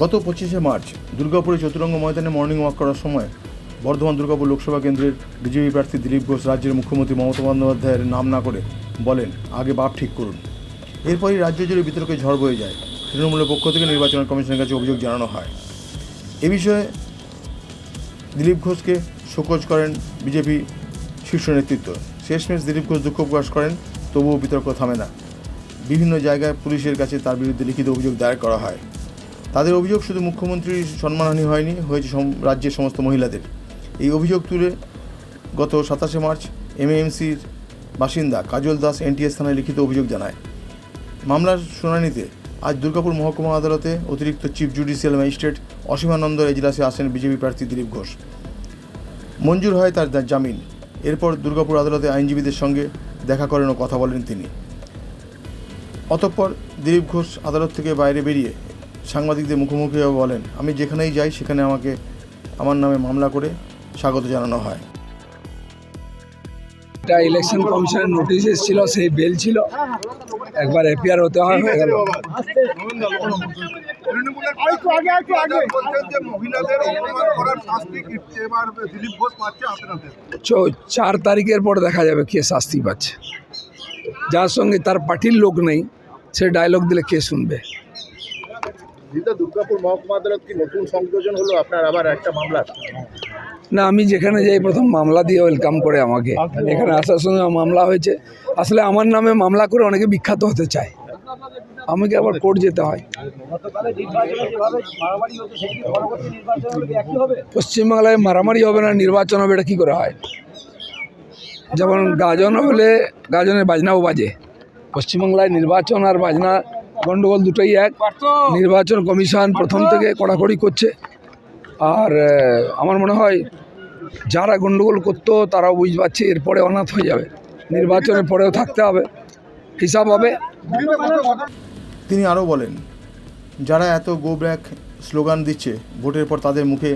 গত পঁচিশে মার্চ দুর্গাপুরে চতুরঙ্গ ময়দানে মর্নিং ওয়াক করার সময় বর্ধমান দুর্গাপুর লোকসভা কেন্দ্রের বিজেপি প্রার্থী দিলীপ ঘোষ রাজ্যের মুখ্যমন্ত্রী মমতা বন্দ্যোপাধ্যায়ের নাম না করে বলেন, আগে বাপ ঠিক করুন। এরপরই রাজ্য জুড়ে বিতর্কে ঝড় বয়ে যায়। তৃণমূলের পক্ষ থেকে নির্বাচন কমিশনের কাছে অভিযোগ জানানো হয়। এ বিষয়ে দিলীপ ঘোষকে শোকজ করেন বিজেপি শীর্ষ নেতৃত্ব। শেষমেশ দিলীপ ঘোষ দুঃখ প্রকাশ করেন, তবুও বিতর্ক থামে না। বিভিন্ন জায়গায় পুলিশের কাছে তার বিরুদ্ধে লিখিত অভিযোগ দায়ের করা হয়। তাদের অভিযোগ শুধু মুখ্যমন্ত্রীর সম্মানহানি হয়নি, হয়েছে রাজ্যের সমস্ত মহিলাদের। এই অভিযোগ তুলে গত সাতাশে মার্চ এমএএমসির বাসিন্দা কাজল দাস এনটিএস থানায় লিখিত অভিযোগ জানায়। মামলার শুনানিতে আজ দুর্গাপুর মহকুমা আদালতে অতিরিক্ত চিফ জুডিশিয়াল ম্যাজিস্ট্রেট অসীমানন্দ এজলাসে আসেন বিজেপি প্রার্থী দিলীপ ঘোষ। মঞ্জুর হয় তার জামিন। এরপর দুর্গাপুর আদালতে আইনজীবীদের সঙ্গে দেখা করেন ও কথা বলেন তিনি। অতঃপর দিলীপ ঘোষ আদালত থেকে বাইরে বেরিয়ে সাংবাদিকদের মুখোমুখি বলেন, আমি যেখানেই যাই সেখানে আমাকে, আমার নামে মামলা করে স্বাগত জানানো হয়। এটা ইলেকশন কমিশনের নোটিশ এসেছিল, সেই বেল ছিল। একবার এপিআর হতে হয় হয়ে গেল। বলছেন যে মহিলাদের অপমান করার শাস্তি এবার দিলীপ ঘোষ পাচ্ছে হাতে চো- চার তারিখের পর দেখা যাবে কে শাস্তি পাচ্ছে। যার সঙ্গে তার পার্টির লোক নেই সে ডায়লগ দিলে কে শুনবে? দুর্গাপুর মহকুমা আদালত কি নতুন সংযোজন হলো? আপনার আবার একটা মামলা? না আমি যেখানে যাই প্রথম মামলা দিয়ে ওয়েলকাম করে আমাকে। এখানে আসার সঙ্গে মামলা হয়েছে। আসলে আমার নামে মামলা করে অনেকে বিখ্যাত হতে চায়। আমাকে আবার কোর্ট যেতে হয়। পশ্চিমবাংলায় মারামারি হবে না নির্বাচন হবে এটা কী করে হয়? যেমন গাজন হলে গাজনের বাজনাও বাজে। পশ্চিমবাংলায় নির্বাচন আর বাজনা গণ্ডগোল দুটোই এক। নির্বাচন কমিশন প্রথম থেকে কড়াকড়ি করছে। আর আমার মনে হয় যারা গণ্ডগোল করতো তারাও বুঝতে পারছে এরপরে অনাথ হয়ে যাবে। নির্বাচনের পরেও থাকতে হবে। হিসাব হবে। তিনি আরও বলেন, যারা এত গো ব্যাক স্লোগান দিচ্ছে, ভোটের পর তাদের মুখে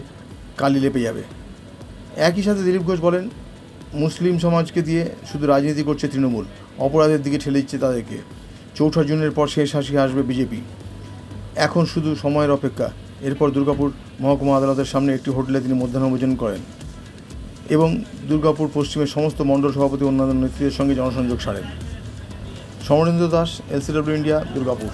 কালি লেপে যাবে। একই সাথে দিলীপ ঘোষ বলেন, মুসলিম সমাজকে দিয়ে শুধু রাজনীতি করছে তৃণমূল, অপরাধের দিকে ঠেলে দিচ্ছে তাদেরকে। চৌঠা জুনের পর শেষ হাসি আসবে বিজেপি। এখন শুধু সময়ের অপেক্ষা। এরপর দুর্গাপুর মহকুমা আদালতের সামনে একটি হোটেলে তিনি মধ্যাহ্নভোজন করেন এবং দুর্গাপুর পশ্চিমের সমস্ত মণ্ডল সভাপতি অন্যান্য নেতৃত্বের সঙ্গে জনসংযোগ সারেন। Samarendra Das, LCW India, Durgapur.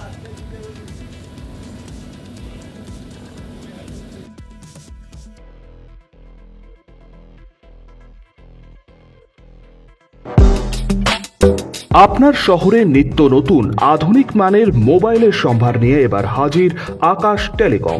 আপনার শহরে নিত্য নতুন আধুনিক মানের মোবাইলের সম্ভার নিয়ে এবার হাজির আকাশ টেলিকম।